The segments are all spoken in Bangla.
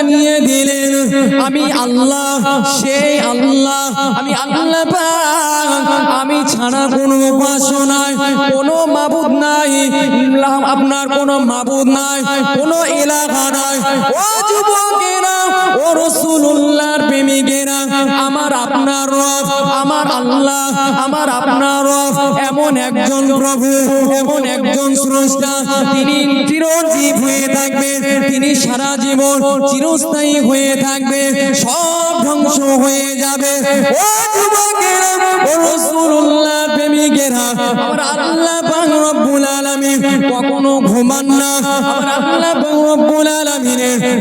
জানিয়ে দিলেন। আমি আল্লাহ সেই আল্লাহ, আমি আল্লাহ আমি ছাড়া কোনো উপাসনায় কোনো মাবুদ নাই আপনার কোনো মাবুদ নাই, কোনো এলাকা নাই। ও যুবকেরা ও রসুল্লাহর প্রেমিকেরা, আমার আপনার রব, আমার আল্লাহ, আমার আপনার রব, এমন একজন প্রভু, এমন একজন স্রষ্টা, তিনি চিরজীব হয়ে থাকবে তিনি সারা জীবন চিরস্থায়ী হয়ে থাকবে ধ্বংস হয়ে যাবে। কখনো ঘুমান না। আমার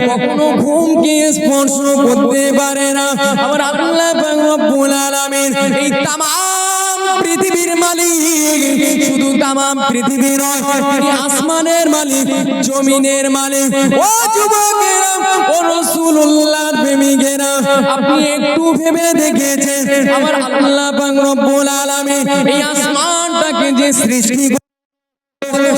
কখনো ঘুমকে স্পর্শ করতে পারে না। আমার আল্লাহ এই তামাম পৃথিবীর মালিক, শুধু তামাম পৃথিবী নয়, তিনি আসমানের মালিক, জমিনের মালিক। ও যুবকেরা ও রাসূলুল্লাহর প্রেমিকেরা, আপনি একটু ভেবে দেখেছেন, আমার আল্লাহ পাক রব্বুল আলামিন এই আসমানটাকে যে সৃষ্টি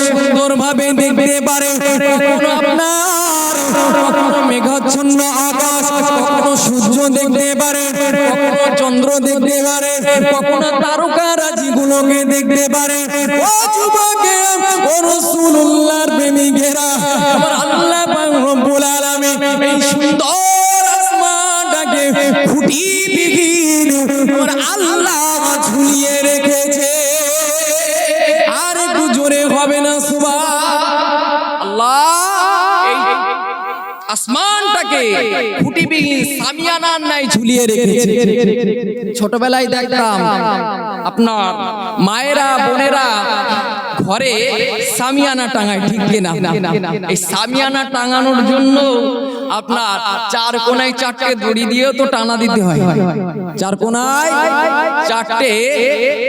সুন্দর ভাবে দেখতে পারে। কখনো আপনার, কখনো মেঘাচ্ছন্ন আকাশ, কখনো সূর্য দেখতে পারে, কখনো চন্দ্র দেখতে পারে, কখনো তারকা রাজি গুলোকে দেখতে পারে। ও যুবকে ও রাসূলুল্লাহর প্রেমিকেরা সামিয়ানার নাই ঝুলিয়ে ছোটবেলায় দেখতাম আপনার মায়েরা, বোনেরা ঘরে সামিয়ানা টাঙায়, ঠিক কিনা? এই সামিয়ানা টাঙানোর জন্য আপনার চার কোনায় চারটে দড়ি দিয়েও তো টানা দিতে হয়। চার কোনায় চারটে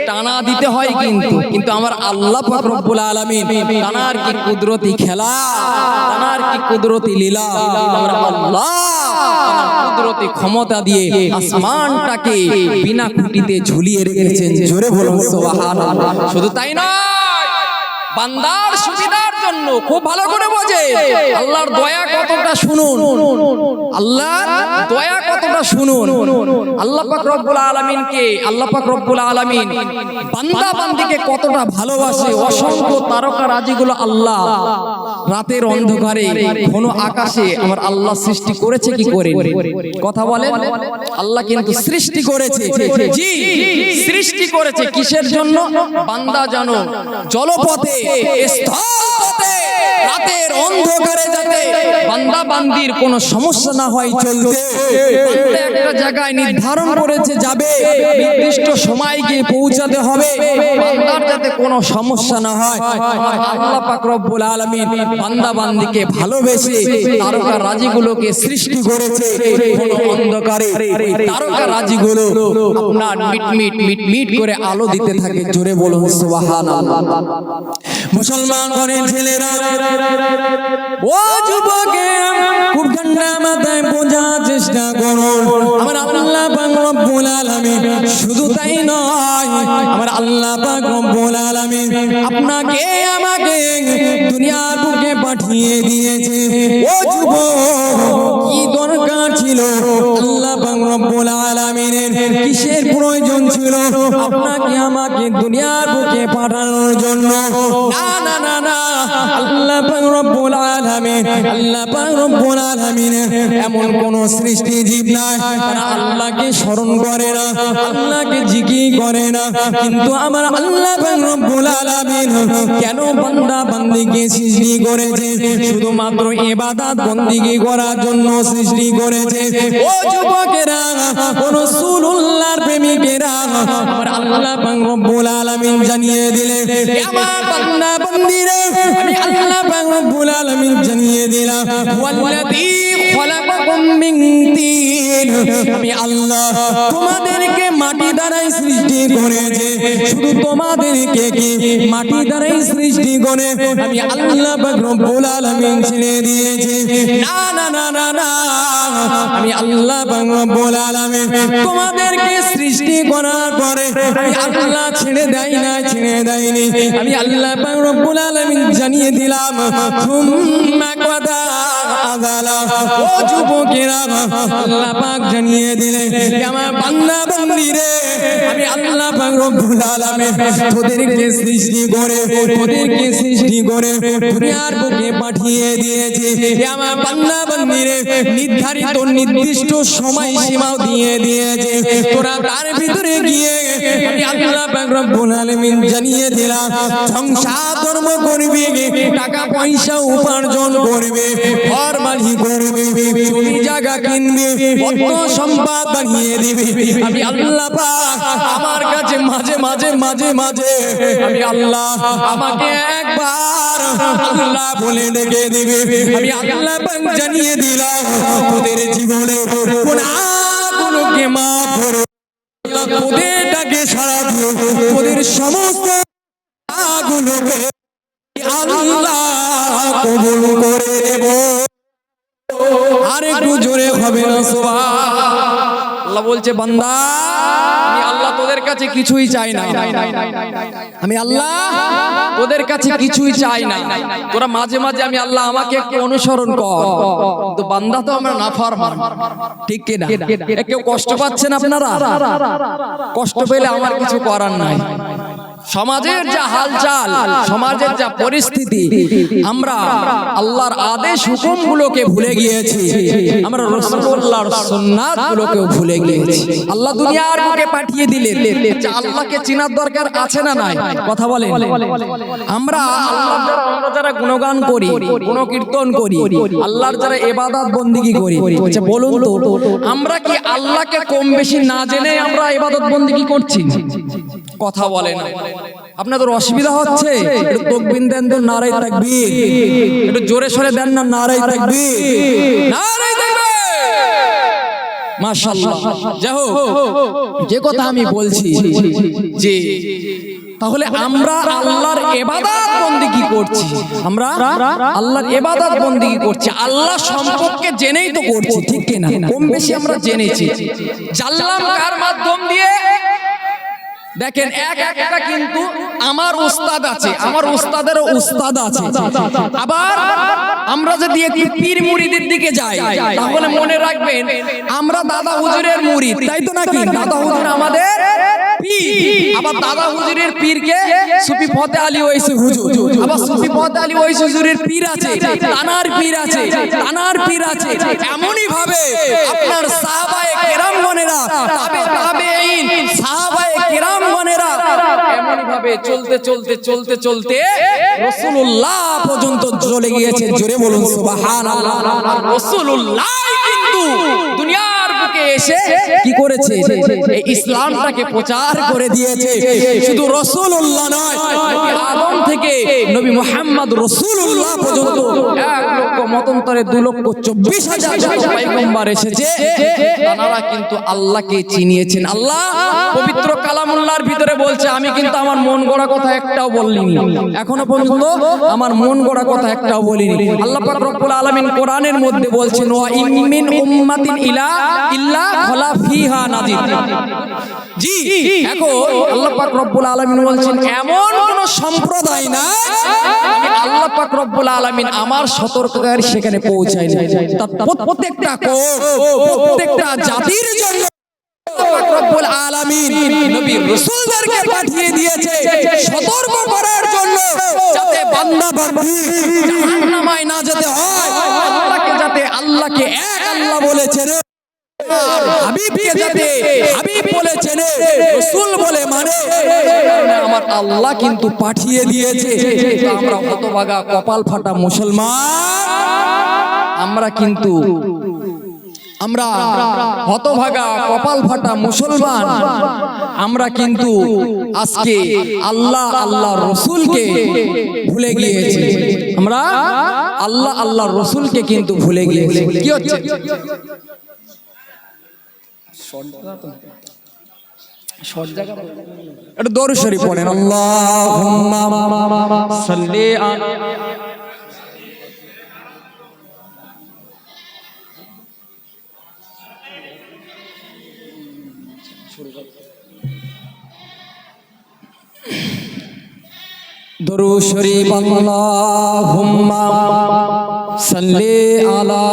টানা দিতে হয় কিন্তু। কিন্তু আমার আল্লাহ রব্বুল আলামিন টানার কি কুদরতি খেলা টানার কি কুদরতি লীলা, আমার আল্লাহ কুদরতি ক্ষমতা দিয়ে আসমানটাকে বিনা খুঁটিতে ঝুলিয়ে রেখেছেন। জোরে বলুন, সুবহানাল্লাহ। শুধু তাই নয়, বান্দার জন্য খুব ভালো করে বোঝে। আল্লাহর দয়া কতটা শুনুন। দয়া কতটা শুনুন। আল্লাহ পাক রব্বুল আল্লাহ পাক রব্বুল বান্দা বান্দিকে কতটা ভালোবাসে, অসংখ্য তারকা রাজিগুলো আল্লাহ রাতের অন্ধকারে কোন আকাশে আমার আল্লাহ সৃষ্টি করেছে কি করে কথা বলেন। আল্লাহ কিন্তু সৃষ্টি করেছে। জি, সৃষ্টি করেছে কিসের জন্য? বান্দা জানো জলপথে, স্থলপথে রাতের অন্ধকারে যাতে বান্দা বান্দির কোনো সমস্যা না হয় চলতে একটা জায়গায় নির্ধারণ করেছে যাবে, নির্দিষ্ট সময় গিয়ে পৌঁছাতে হবে, বান্দার যাতে কোনো সমস্যা না হয়। আল্লাহ রব্বুল বান্দা বান্দিকে ভালোবেসে তারকা রাজিগুলোকে সৃষ্টি করেছে অন্ধকারে। তারকা রাজিগুলো আপনার করে আলো দিতে থাকে। জোরে বলুন মুসলমান ঘরের ছেলেরা ও যুবকে, খুব ঠান্ডা মাথায় বোঝার চেষ্টা করুন আমার আল্লাহ রব্বুল আলামিন শুধু তাই নয়, আমার আল্লাহ পাক রব্বুল আলামিন আপনাকে, আমাকে দুনিয়ার বুকে পাঠিয়ে দিয়েছে। ও যুবক, কি দরকার ছিল? আল্লাহ পাক রব্বুল আলামিনের কিসের প্রয়োজন ছিল? আপনাকে আমাকে দুনিয়ার বুকে পাঠানোর জন্য না রব্বুল আলামিন, আল্লাহ পাক রব্বুল আলামিন এমন কোন সৃষ্টি জীব নাই। আল্লাহকে করে না, আল্লাহকে করে না। কিন্তু আমার আল্লাহ পাক রব্বুল আলামিন কেন বান্দা বান্দিকে সৃষ্টি করেছে? শুধুমাত্র ইবাদত বন্দিগি করার জন্য সৃষ্টি করেছে। ও যুবকেরা, ও রাসূলুল্লাহর প্রেমিকেরা, আমার আল্লাহ পাক রব্বুল আলামিন জানিয়ে দিলেন আমার বান্দা বন্দিরে আমি আল্লাহ পাক রব্বুল আলামিন জানিয়ে দিলাম ওয়াল্লাযী খলাকাকুম মিন তিন আমি আল্লাহ তোমাদেরকে মাটি দ্বারাই সৃষ্টি করেছে শুধু তোমাদেরকে কি মাটি দ্বারাই সৃষ্টি করে আমি আল্লাহ পাক রব্বুল আলামিন ছেড়ে দিয়েছি না না না না আমি আল্লাহ পাক রব্বুল আলামিন সৃষ্টি করার পরে আমি আল্লাহ ছেড়ে না ছেড়ে আমি আল্লাহ রব্বুল আলামিন জানিয়ে দিলাম ও যুবকেরা, আল্লাহ পাক জানিয়ে দিলেন যে, আমার বান্দা বান্দি রে, আমি আল্লাহ পাক রব্বুল আলামিন তোদেরকে সৃষ্টি করে, তোদেরকে সৃষ্টি করে দুনিয়ার বুকে পাঠিয়ে দিয়েছে। আমার বান্দা বান্দি রে, নির্ধারিত নির্দিষ্ট সময় সীমাও দিয়ে দিয়েছে। তোরা তার ভিতরে গিয়ে জানিয়ে দিলাম, সংসার ধর্ম করবি, টাকা পয়সা উপার্জন করবে, ঘর করবে জায়গা কিনবে সম্পদ বানিয়ে দিবে। আমি আল্লাহ আমার কাছে মাঝে মাঝে মাঝে মাঝে আমি আল্লাহ আমাকে একবার জানিয়ে দিলাম, তোদের জীবনে করে তোদের ডাকে সারা তোদের সমস্ত গুলোকে আল্লাহ কবুল করে দেব। আর একটু জোরে হবে না আল্লাহ বলছে বান্দা আমি আল্লাহ তোদের কাছে কিছুই চাই না। আমি আল্লাহ তোদের কাছে কিছুই চাই না তোরা মাঝে মাঝে আমি আল্লাহ আমাকে একটু অনুসরণ কর। তো বান্দা তো আমরা না নাফার ঠিক কিনা? না কেউ কষ্ট পাচ্ছেন আপনারা? কষ্ট পেলে আমার কিছু করার নাই। সমাজের যা হালচাল সমাজের যা পরিস্থিতি আমরা আল্লাহর আদেশ হুকুম গুলোকে ভুলে গিয়েছি আমরা রসুল্লাহর সুন্নাত গুলোকেও ভুলে গিয়েছি আল্লাহ দুনিয়ার বুকে পাঠিয়ে দিলেন যে আল্লাহকে চিনার দরকার আছে না নাই কথা বলেন আমরা যারা আমরা যারা গুণগান করি গুণকীর্তন করি আল্লাহর যারা এবাদত বন্দিগি করি আচ্ছা বলুন তো আমরা কি আল্লাহকে কম বেশি না জেনে আমরা এবাদত বন্দিগি করছি কথা বলেন আপনাদের অসুবিধা হচ্ছে? একটু তকবিন দেন তো নারাই থাকবি একটু জোরে সরে দেন না নারাই থাকবি নারাই যে কথা আমি বলছি, যে তাহলে আমরা আল্লাহর এবাদত বন্দিগি করছি? আমরা আল্লাহর এবাদত বন্দিগি করছি? আল্লাহ সম্পর্কে জেনেই তো করছি, ঠিক কিনা? কম বেশি আমরা জেনেছি। জানলাম কার মাধ্যম দিয়ে দেখেন এক একটা কিন্তু আমার উস্তাদ আছে আমার উস্তাদেরও উস্তাদ আছে। আবার আমরা যদি একটু পীর মুরিদের দিকে যাই তাহলে মনে রাখবেন আমরা দাদা হুজুরের মুরিদ তাই তো নাকি? দাদা হুজুর আমাদের আবার দাদা হুজুরের পীরকে সুফি ফতে আলী ওইসি হুজুর আবার সুফি ফতে আলী ওইসি হুজুরের পীর আছে তানার পীর আছে তানার পীর আছে। এমনই ভাবে আপনার সাহাবায়ে কেরামগণেরা তাবে তাবেঈন কেরামগণেরা এমন ভাবে চলতে চলতে চলতে চলতে রাসূলুল্লাহ পর্যন্ত চলে গিয়েছে। জোরে বলুন সুবহানাল্লাহ। রাসূলুল্লাহ কিন্তু দুনিয়ার বুকে এসে কি করেছে? এই ইসলামটাকে প্রচার করে দিয়েছে। শুধু রাসূলুল্লাহ নয় আদম থেকে নবী মুহাম্মদ রাসূলুল্লাহ পর্যন্ত এক লক্ষ মতন্তরে দু লক্ষ চব্বিশ হাজার পয়গম্বর এসেছে। তারা কিন্তু আল্লাহকে চিনিয়েছেন। আল্লাহ পবিত্র কালামুল্লাহর ভিতরে বলছে আমি কিন্তু আমার মন গড়া কথা একটাও বলিনি। এখনও পর্যন্ত আমার মন গড়া কথা একটাও বলিনি। আল্লাহ পাক রব্বুল আলামিন কোরআনের মধ্যে বলছেন ওয়া ইমিন উম্মাতিন ইলা ইল্লা খলা ফিহা নাজির জি এখন আল্লাহ পাক রব্বুল আলামিন বলছেন এমন কোন সম্প্রদায় না আমি আল্লাহ পাক রব্বুল আলামিন আমার সতর্কতার সেখানে পৌঁছাই তার প্রত্যেকটা প্রত্যেকটা জাতির জন্য রব্বুল আলামিন নবী রাসূলদেরকে পাঠিয়ে দিয়েছে সতর্ক করার জন্য যাতে বান্দা বান্দি জাহান্নামায় না যেতে হয়। আল্লাহকে যাতে আল্লাহকে এক আল্লাহ বলেছে হাবিবকে যাতে হাবিব বলেছেন রাসূল বলে মানে আমার আল্লাহ কিন্তু পাঠিয়ে দিয়েছে। আমরা হতভাগা কপাল ফাটা মুসলমান। আমরা কিন্তু আমরা হতভাগা কপাল ফাটা মুসলমান। আমরা কিন্তু আজকে আল্লাহ আল্লাহ রসুলকে ভুলে গিয়েছি। আমরা আল্লাহ আল্লাহ রসুলকে কিন্তু ভুলে গিয়েছি। কি হচ্ছে? একটু দরুদ শরীফ পড়েন। আল্লাহুম্মা সাল্লি আলা দরু শরীফ আল্লাহুম্মা সাল্লি আলা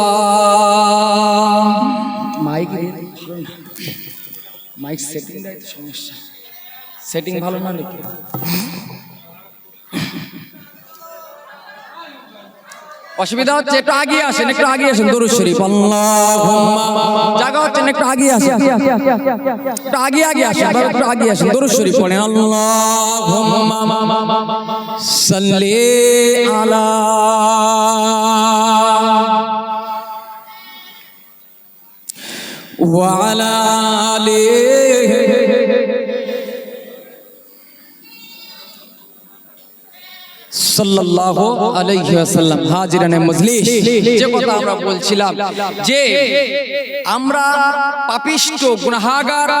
মাইক মাইক সেটিং দেয় তো সমস্যা। সেটিং ভালো না নাকি? অসুবিধা হচ্ছে একটু আগিয়ে আসেন একটু আগিয়ে আসেন দরুদ শরীফ আল্লাহুম্মা। জায়গা হচ্ছে একটু আগিয়ে আসেন। একটু আগে আগে আসেন বাবা, একটু আগিয়ে আসেন দরুদ শরীফ পড়েন আল্লাহুম্মা। সাল্লি আলা وعلى آله সাল্লাল্লাহু আলাইহি ওয়াসাল্লাম। হাজিরানে মজলিস। যে কথা আমরা বলছিলাম যে আমরা পাপিষ্ট, গুনাহগার,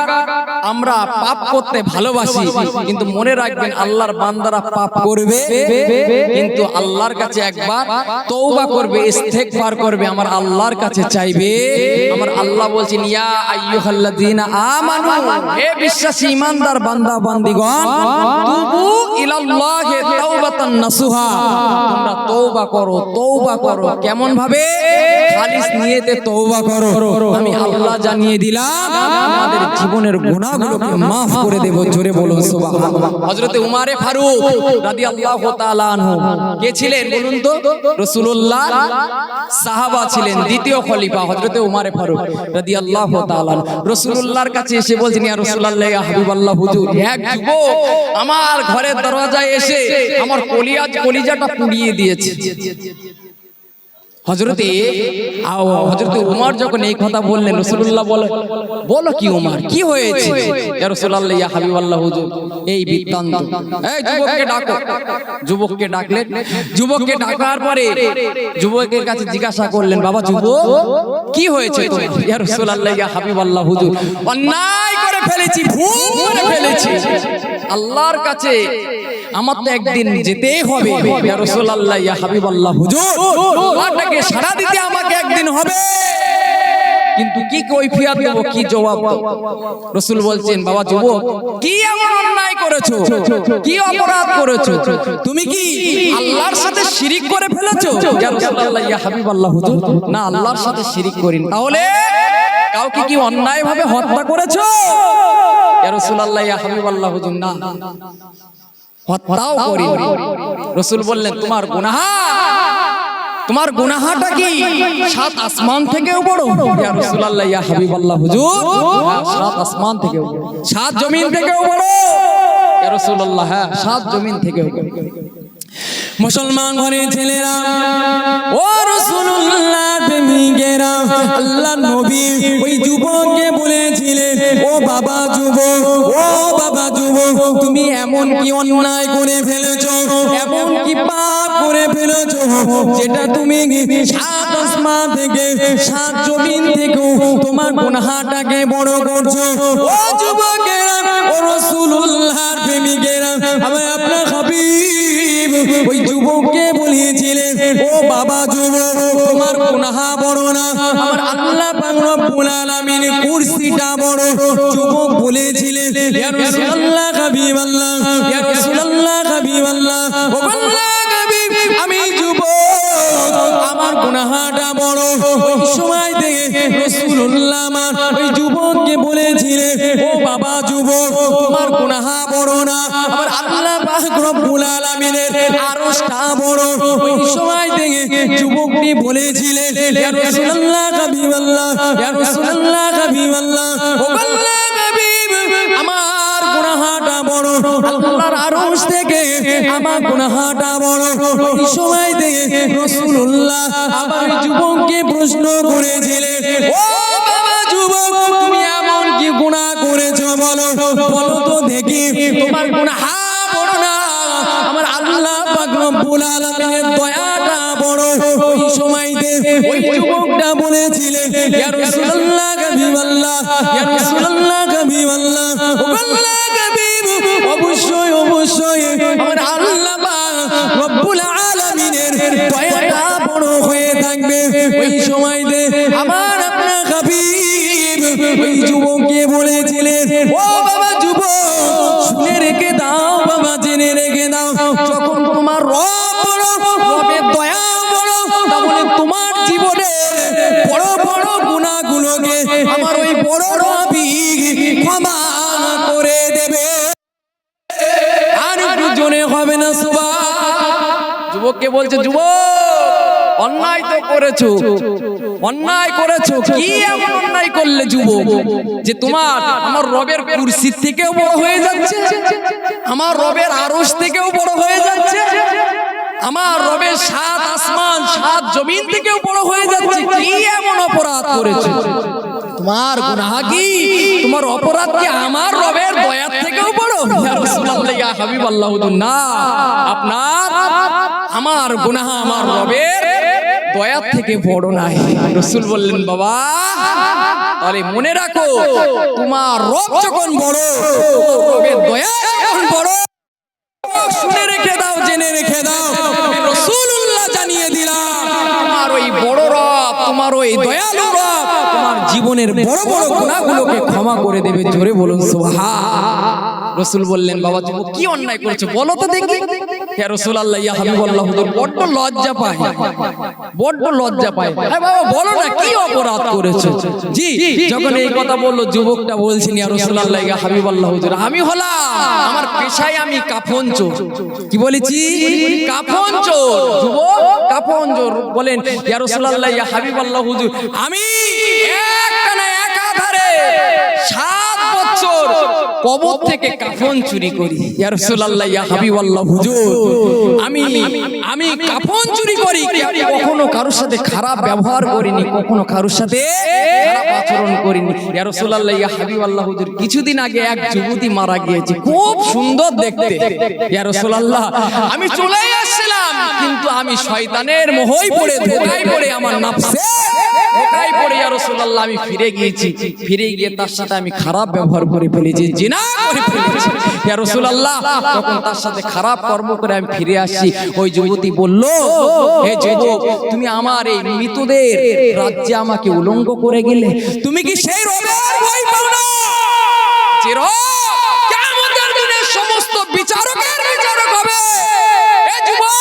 আমরা পাপ করতে ভালোবাসি, কিন্তু মনে রাখবেন আল্লাহর বান্দারা পাপ করবে, কিন্তু আল্লাহর কাছে একবার তওবা করবে, ইস্তেগফার করবে, আমার আল্লাহর কাছে চাইবে। আমার আল্লাহ বলছেন, ইয়া আইয়ুহাল্লাযীনা আমানু, হে বিশ্বাসী ঈমানদার বান্দা, বান্দিগণ, তুবু ইলাল্লাহি তাওবাতান নাসুহা তোমরা করো করো। কেমন ভাবে? খালিস নিয়েতে করো। আমি আল্লাহ জানিয়ে দিলাম, আমাদের জীবনের গুনাহগুলোকে করে দেব। জোরে সুবহানাল্লাহ। হযরতে উমারে ফারুক রাদিয়াল্লাহু তাআলা আনহু, কে ছিলেন বলুন তো? রাসূলুল্লাহ। সাহাবা ছিলেন, দ্বিতীয় খলিফা হযরতে উমারে ফারুক রাদিয়াল্লাহু তাআলা রাসূলুল্লাহর কাছে এসে বলছেন, ইয়া রাসূলুল্লাহ, ইয়া হাবিবাল্লাহ, হুজুর, এক যুবক আমার ঘরের দরজায় এসে আমার কলিয়াজ কলিজাটা পুড়িয়ে দিয়েছে। হজরতে হজরতে উমর যখন এই কথা বললেন রসুল্লাহ বলে, বলো কি উমর, কি হয়েছে? এই বৃত্তান্ত। যুবককে ডাকো। যুবককে ডাকলেন যুবককে ডাকার পরে যুবকের কাছে জিজ্ঞাসা করলেন, বাবা যুবক, কি হয়েছে ইয়া হাবিবাল্লাহ, হুজুর, অন্যায় করে ফেলেছি, ভুল করে ফেলেছি। আল্লাহর কাছে আমার তো একদিন যেতেই হবে। ইয়া রাসূলুল্লাহ ইয়া হাবিবাল্লাহ হুজুর। আল্লাহটাকে সাড়া দিতে আমাকে একদিন হবে। কিন্তু কি কৈফিয়ত দেব কি জবাব রসুল বলছেন বাবা যুবক কি এমন অন্যায় করেছ? কি অপরাধ করেছ? তুমি কি আল্লাহর সাথে শিরিক করে ফেলেছো? ইয়া রাসূলুল্লাহ ইয়া হাবিবাল্লাহ হুজুর। না আল্লাহর সাথে শিরিক করিনি। তাহলে কাউকে কি অন্যায় ভাবে হত্যা করেছ? ইয়া রাসূলুল্লাহ ইয়া হাবিবাল্লাহ হুজুর না। হত্যাও করি রসুল বললেন তোমার গুনাহা? তোমার গুনাহাটা কি? সাত আসমান থেকেও বড়? ইয়া রাসূলুল্লাহ ইয়া হাবিবাল্লাহ হুজুর। সাত আসমান থেকেও সাত জমিন থেকেও বড়। ইয়া রাসূলুল্লাহ হ্যাঁ। সাত জমিন থেকেও বড়। মুসলমান ঘরের ছেলেরা, ও রাসূলুল্লাহ প্রেমিকেরা আল্লাহ নবী ওই যুবককে বলেছিলেন, ও বাবা যুবক, ও বাবা যুবক, তুমি এমন কি অন্যায় করে ফেলেছো, এমন কি পাপ করে ফেলেছো, যেটা তুমি সাত আসমান থেকে, সাত জমিন থেকেও তোমার গুনাহটাকে বড় করছ। ও যুবকেরা, ও রাসূলুল্লাহর প্রেমিকেরা আমি আপনার হাবিব। ওই যুবককে বলিয়েছিলেন, ও বাবা যুবক, তোমার গুনাহা বড় না। আমার আল্লাহ পাক রব্বুল আলামিন কুরসিটা বড়। যুবক বলেছিলেন, ইয়া রাসূলুল্লাহ, হাবিবাল্লাহ, ইয়া রাসূলুল্লাহ, হাবিবাল্লাহ, ও আল্লাহ হাবিব, আমি যুবক, আমার গুনাহাটা বড়। ওই সময় থেকে রাসূলুল্লাহ আমার ওই যুবককে বলেছিলেন, ও বাবা যুবক, তোমার গুনাহা বড় না। আমার আল্লাহ আল্লাহ রব্বুল আলামিনের আরশটা বড়। ওই সময় থেকে যুবকটি বলেছিলেন ইয়া রাসূলুল্লাহ, হাবিবাল্লাহ, ইয়া রাসূলুল্লাহ, হাবিবাল্লাহ, ও আল্লাহ হাবিব আমার গুনাহটা বড়। আল্লাহর আরশ থেকে আমার গুনাহটা বড়। ওই সময় থেকে রাসূলুল্লাহ আবার যুবককে প্রশ্ন করেছিলেন ও বাবা যুবক, তুমি এমন কি গুনাহ করেছ বলো? বলো তো দেখি, তোমার গুনাহ পাক রব্বুল আলামিনের দয়াটা বড়। ওই সময়তে ওই যুবকটা বলেছিলেন, ইয়া রাসূলুল্লাহ হাবিবাল্লাহ, ইয়া রাসূলুল্লাহ হাবিবাল্লাহ ও আল্লাহ হাবিব, অবশ্যই অবশ্যই আমার আল্লাহ পাক রব্বুল আলামিনের দয়াটা বড় হয়ে থাকবে। ওই সময়তে আমার আপনার হাবিব ওই যুবককে বলেছিলেন, ও বলছে যুবক অন্যায় তো করেছ অন্যায় করেছ কি এমন অন্যায় করলে যুব যে তোমার আমার রবের কুরসির থেকেও বড় হয়ে যাচ্ছে। আমার রবের আরশ থেকেও বড় হয়ে যাচ্ছে। আমার রবের সাত আসমান সাত জমিন থেকেও বড় হয়ে যাচ্ছে। কি এমন অপরাধ করেছ? তোমার গুনাহ কি? তোমার অপরাধ কি আমার রবের দয়ার থেকেও বড়? ইয়া রাসূলুল্লাহ ইয়া হাবিবাল্লাহ না। আপনার আমার গুনাহা আমার রবের দয়ার থেকে বড় নাই। রসুল বললেন, বাবা তাহলে মনে রাখো, তোমার রব যখন বড়, রবের দয়া যখন বড়, শুনে রেখে দাও, জেনে রেখে দাও। আমি রাসূলুল্লাহ জানিয়ে দিলাম, তোমার ওই বড় তোমার ওই দয়ালু রব। তোমার জীবনের বড় বড় গুনাহগুলোকে ক্ষমা করে দেবে। জোরে বলুন সুবহান। রসুল বললেন বাবা তুমি কি অন্যায় করেছ? বলো তো দেখি। হে রসুল আল্লাহ ইয়া হাবিবাল্লাহ হুজুর বড্ড লজ্জা পায়। বড্ড লজ্জা পায়। হ্যাঁ বাবা বলো না কি অপরাধ করেছ? জি যখন এই কথা বলল যুবকটা বলছেন ইয়া রসুল আল্লাহ ইয়া হাবিবাল্লাহ হুজুর আমি হলাম। আমার পেশায় আমি কাফন চোর। কি বলেছি? কাফন চোর। যুবক কাফন চোর। বলেন ইয়া রসুল আল্লাহ ইয়া হাবিবাল্লাহ হুজুর, আমি কবর থেকে কাফন চুরি করি। ইয়া রাসূলুল্লাহ, ইয়া হাবিবাল্লাহ, হুজুর, আমি আমি কাফন চুরি করি। কখনো কারোর সাথে খারাপ ব্যবহার করিনি, কখনো কারোর সাথে খারাপ আচরণ করিনি। ইয়া রাসূলুল্লাহ, ইয়া হাবিবাল্লাহ, হুজুর, কিছুদিন আগে এক যুবতী মারা গিয়েছে, খুব সুন্দর দেখতে। ইয়া রাসূলুল্লাহ, আমি চলে আসছিলাম কিন্তু আমি শয়তানের মোহই পড়ে ধোকায় পড়ে আমার নাফসে। ধোকায় পড়ে ইয়া রাসূলুল্লাহ আমি ফিরে গিয়েছি। ফিরে গিয়ে তার সাথে আমি খারাপ ব্যবহার করে ফেলেছি জিনা করে ফেলেছি। ইয়া রাসূলুল্লাহ তখন তার সাথে খারাপ কর্ম করে আমি ফিরে আসছি ওই যুবতী বলল হে যুবক তুমি আমার এই মৃতদের রাজ্যে আমাকে উলঙ্গ করে গেলে তুমি কি সেই রবের ভয় পাও না? যে রব কিয়ামতের দিনে সমস্ত বিচারকের বিচারক হবে এ যুবক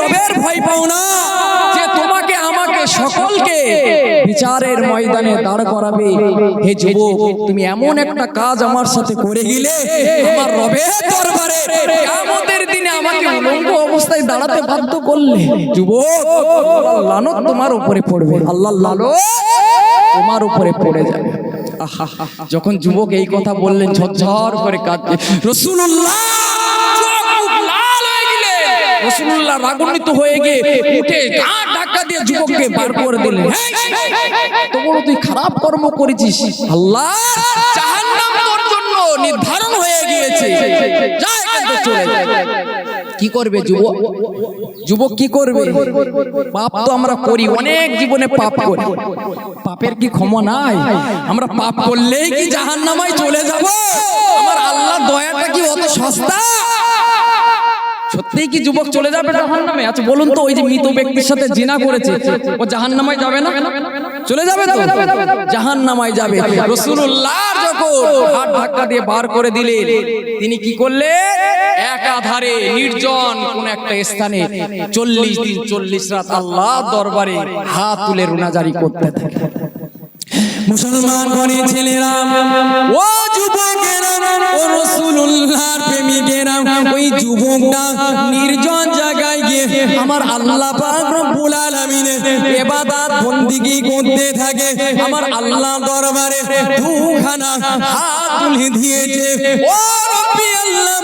রবের ভয় পাও না। যে তোমাকে আমাকে সকলকে বিচারের ময়দানে দাঁড় করাবে। হে যুবক তুমি এমন একটা কাজ আমার সাথে করে গেলে আমার রবের দরবারে। কিয়ামতের দিনে আমাকে উলঙ্গ অবস্থায় দাঁড়াতে বাধ্য করলে। যুবক লানত তোমার উপরে পড়বে। আল্লাহ লালো তোমার উপরে পড়ে যাবে। আহা, যখন যুবক এই কথা বললেন ঝরঝর করে কাঁদছে। রসুল্লাহ রসুল্লাহ রাগান্বিত হয়ে গিয়ে উঠে ধাক্কা দিয়ে যুবককে বার করে দিলেন তো তুই খারাপ কর্ম করেছিস আল্লাহ জাহান্নাম তোর জন্য নির্ধারণ হয়ে গিয়েছে যা এখান থেকে চলে কি করবে যুবক যুবক কি করবে পাপ তো আমরা করি অনেক জীবনে পাপ করি পাপের কি ক্ষমা নাই আমরা পাপ করলেই কি জাহান্নামায় চলে যাব আমার আল্লাহ দয়াটা কি অত সস্তা সত্যিই কি যুবক চলে যাবে জাহান্নামে? আচ্ছা বলুন তো, ওই যে মৃত ব্যক্তির সাথে জিনা করেছে, ও জাহান্নামায় যাবে না? চলে যাবে তো? জাহান্নামায় যাবে। রাসূলুল্লাহ যখন হাত ধাক্কা দিয়ে বার করে দিলেন, তিনি কি করলেন? একাধারে নির্জন কোন একটা স্থানে চল্লিশ দিন চল্লিশ রাত আল্লাহ দরবারে হাত তুলে রুনাজারি করতে থাকে মুসলমান ঘরে ছেলেরা, ও যুবকেরা, ও রসুল্লাহর প্রেমিকেরা, ওই যুবকটা নির্জন জায়গায় গিয়ে আমার আল্লাহ পাক রব্বুল আলামিনের ইবাদত করতে থাকে। আমার আল্লাহ দরবারে দুখানা হাত তুলে দিয়েছে। ও রব্বি আল্লাহ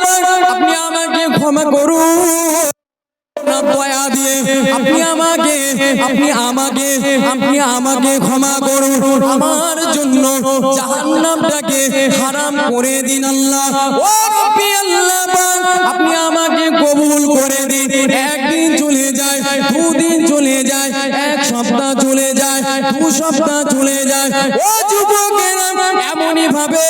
আপনি আমাকে ক্ষমা করুন। না দয়া দিয়ে আপনি আমাকে আপনি আমাকে আপনি আমাকে ক্ষমা করুন। আমার জন্য জাহান্নামটাকে হারাম করে দিন আল্লাহ। রব্বি আল্লাহ আপনি আমাকে কবুল করে দিন। একদিন চলে যায়, দুদিন চলে যায়, এক সপ্তাহ চলে যায়, দু সপ্তাহ চলে যায়। এমনই ভাবে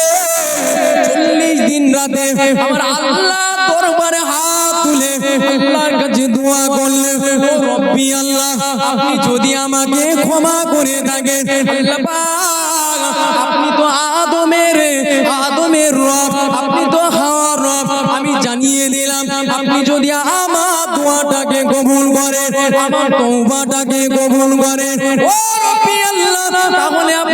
চল্লিশ দিন রাতে আমার আল্লাহ দরবারে হাত তুলে আল্লাহর কাছে দোয়া করলে, ও রব্বি আল্লাহ, আপনি যদি আমাকে ক্ষমা করে থাকেন আপনি তো আদমের আদমের রব, আপনি তো হাওয়ার রব, আমি জানিয়ে দিলাম, আপনি যদি আমার দোয়াটাকে কবুল করেন, আমার তওবাটাকে কবুল করেন, ও রব্বি আল্লাহ, তাহলে আপনার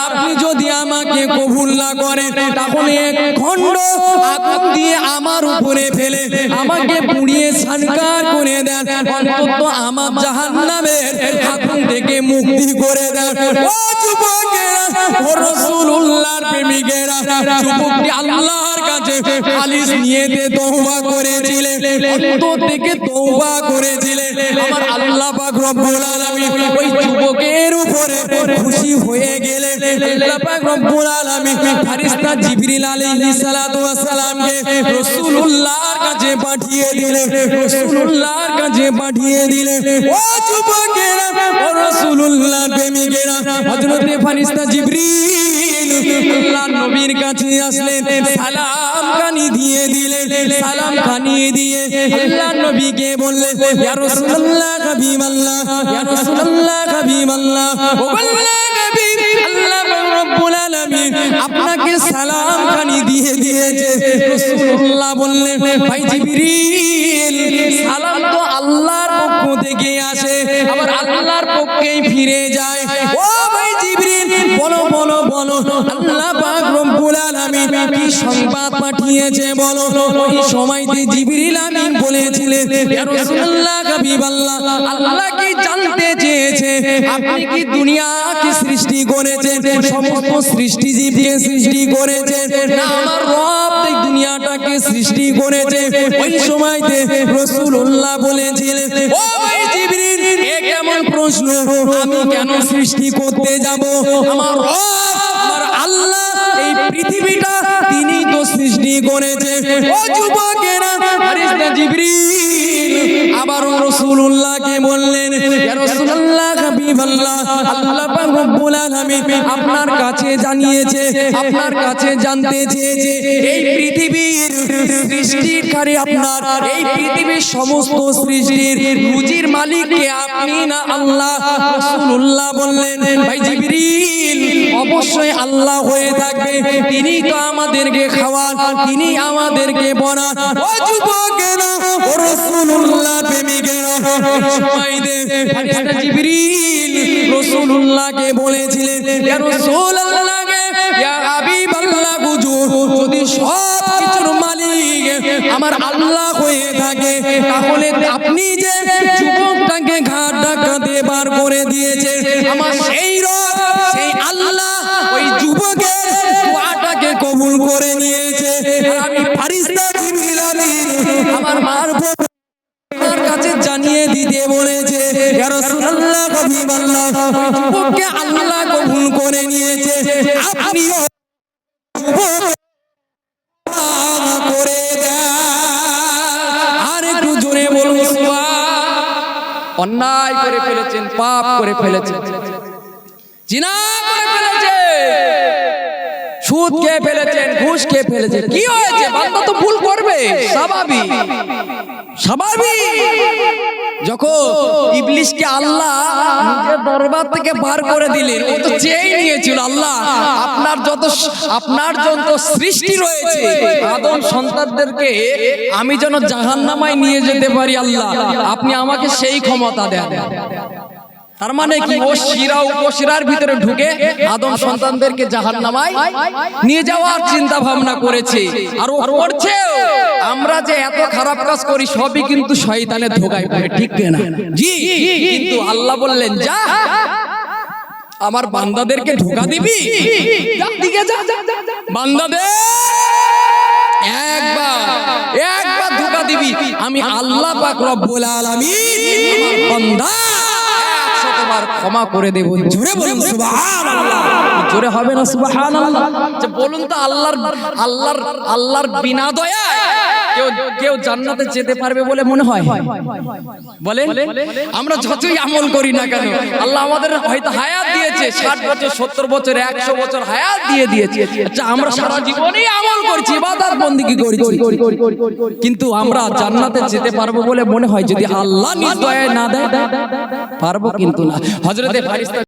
আমাকে কবুল না করে, তাহলে এক খণ্ড আগুন দিয়ে আমার উপরে ফেলে, আমাকে পুড়িয়ে সানকার করে দেন। অন্তত আমার জাহান্নামের আগুন থেকে মুক্তি করে দেন। ও যুবকেরা, ও রাসূলুল্লাহর প্রেমিকেরা, যুবকটি আল্লাহর খালিস নিয়েতে তওবা করেছিলেন, অন্তর থেকে তওবা করেছিলেন। আমার আল্লাহ পাক রব্বুল আলামিন ওই যুবকের উপরে খুশি হয়ে গেলেন। আল্লাহ পাক রব্বুল আলামিন ফেরেশতা জিবরিল আলাইহিস সালাতু ওয়াস সালামকে রাসূলুল্লাহর কাছে পাঠিয়ে দিলেন। রাসূলুল্লাহর কাছে পাঠিয়ে দিলেন। ও যুবকেরা, ও রাসূলুল্লাহ প্রেমিকেরা, হযরতে ফেরেশতা জিবরিল আল্লাহ নবীর কাছে আসলেন, সালাম কানি দিয়ে দিলেন, সালাম দিয়ে আল্লাহ নবীকে বললেন ইয়া রাসূলুল্লাহ ইয়া রাসূলুল্লাহ ও আপনাকে সালাম খানি দিয়ে দিয়েছে। রাসূলুল্লাহ বললেন, ভাই জিবরিল, সালাম তো আল্লাহর পক্ষ থেকে আসে, আবার আল্লাহর পক্ষেই ফিরে যায়। ও ভাই জিবরিল, বলো বলো বলো, আল্লাহ পাক রব্বুল আলামিন কি সংবাদ পাঠিয়েছে বলো? ওই সময়তে জিবরিল আমিন বলেছিলেন, ইয়া রাসূলুল্লাহ, হাবিবাল্লাহ, আল্লাহ কি জানতে চেয়েছে? আপনি কি দুনিয়া কি সৃষ্টি করেছেন? সমস্ত সৃষ্টি জীবকে সৃষ্টি করেছেন? না, আমার রব এই দুনিয়াটাকে সৃষ্টি করেছে ওই সময়তে রাসূলুল্লাহ বলেছিলেন, ও ভাই জিবরিল, এ কেমন প্রশ্ন? আমি কেন সৃষ্টি করতে যাব? আমার রব পৃথিবীটা তিনি তো সৃষ্টি করেছে। ও যুবকেরা আবার রাসূলুল্লাহকে বললেন, ইয়া রাসূলুল্লাহ, হাবিবাল্লাহ, আল্লাহ পাক রব্বুল আলামিন আপনার কাছে জানিয়েছে, আপনার কাছে জানতে চেয়েছে, এই পৃথিবীর সৃষ্টিকারী আপনার, এই পৃথিবীর সমস্ত সৃষ্টির রুজির মালিক কে আপনি না আল্লাহ, রাসূলুল্লাহ বললেন। ভাই অবশ্যই আল্লাহ হয়ে থাকবে। তিনি তো আমাদেরকে খাওয়ান, তিনি আমাদেরকে বনান ও যুবকেরা ও রাসূলুল্লাহ প্রেমিকেরা। সময় দে ফেরেশতা জিবরিল রাসূলুল্লাহকে বলেছিলেন ইয়া রাসূলুল্লাহকে ইয়া হাবিবাল্লাহ হুজুর যদি সব কিছুর মালিক আমার আল্লাহ হয়ে থাকে তাহলে আপনি যে যুবকটাকে ঘাট ডাকাতে বার করে দিয়েছে আমার ইয়া রাসূলুল্লাহ আল্লাহ কবুল করে নিয়েছে। জোরে বলুন অন্যায় করে ফেলেছেন, পাপ করে ফেলেছেন। জিনা করে ফেলেছে। সুদ খেয়ে ফেলেছেন ঘুষ খেয়ে ফেলেছেন। কি হয়েছে? বান্দা তো ভুল করবে। স্বাভাবিক। স্বাভাবিক। যখন ইবলিশকে আল্লাহ দরবার থেকে বার করে দিলেন ও তো চেয়েই নিয়েছিল আল্লাহ আপনার যত আপনার যত সৃষ্টি রয়েছে আদম সন্তানদেরকে আমি যেন জাহান্নামায় নিয়ে যেতে পারি আল্লাহ। আপনি আমাকে সেই ক্ষমতা দেন। তার মানে কি? ও শিরা উপশিরার ভিতরে ঢুকে আদম সন্তানদেরকে জাহান্নামায় নিয়ে যাওয়ার চিন্তা ভাবনা করেছে। আর ও করছে আমরা যে এত খারাপ কাজ করি সবই কিন্তু শয়তানের ধোকায় পড়ে ঠিক না? জি কিন্তু আল্লাহ বললেন যা আমার বান্দাদেরকে ধোকা দিবি। বান্দাদের একবার একবার ধোকা দিবি। আমি আল্লাহ পাক রব্বুল আলামিন বান্দা একশতবার ক্ষমা করে দেব। জোরে বলুন সুবহানাল্লাহ। জোরে হবে না সুবহানাল্লাহ। যে বলুন তো আল্লাহর আল্লাহর আল্লাহর বিনা দয়া কেউ কেউ জান্নাতে যেতে পারবে বলে মনে হয়? বলেন। আমরা যতই আমল করি না কেন, আল্লাহ আমাদের হয়তো হায়াত দিয়েছে, ষাট বছর, সত্তর বছর, একশো বছর হায়াত দিয়ে দিয়েছে। আচ্ছা আমরা সারা জীবনই আমল করছি, ইবাদত বন্দিগি করছি। কিন্তু আমরা জান্নাতে যেতে পারব বলে মনে হয়, যদি আল্লাহ নিজ না দেয়, পারব কিন্তু না। হজরতে ফারিস্তা